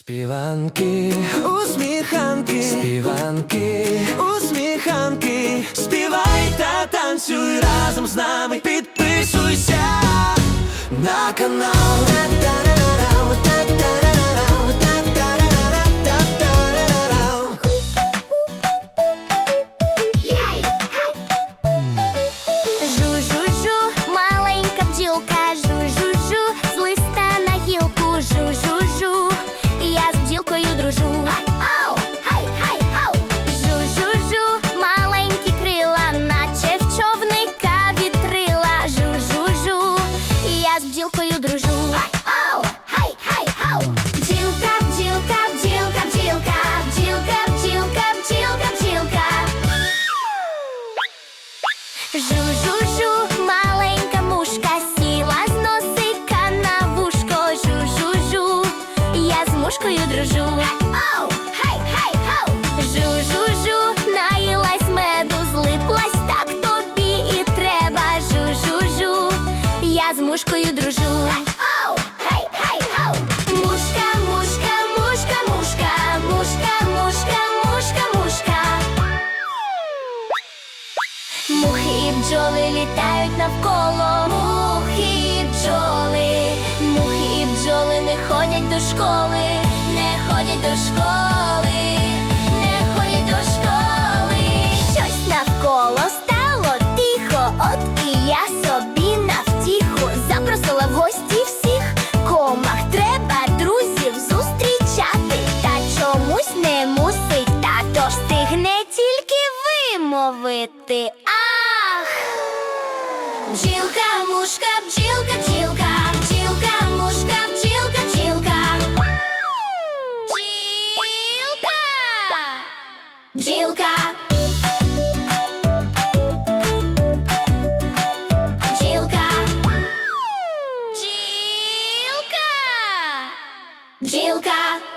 Співанки, усміханки, співанки, усміханки, співай та танцюй разом з нами, підписуйся на канал. Я дружу. Бджілка, бджілка, бджілка, бджілка, бджілка, бджілка, бджілка, бджілка. Жу-жу-жу, маленька мушка сіла з носика на вушко. Жу-жу-жу, я з мушкою дружу. Жу-жу-жу, наїлась меду, злиплась, так тобі і треба. Жу-жу-жу, я з мушкою дружу. Бджоли літають навколо. Мухи і бджоли, мухи і бджоли не ходять до школи, не ходять до школи, не ходять до школи. Щось навколо стало тихо, от і я собі навтіху запросила в гості всіх комах. Треба друзів зустрічати, та чомусь не мусить, тато встигне тільки вимовити. Бджілка, мушка, бджілка, бджілка, бджілка, мушка, бджілка, бджілка. Бджілка! Бджілка. Бджілка. Бджілка. Бджілка.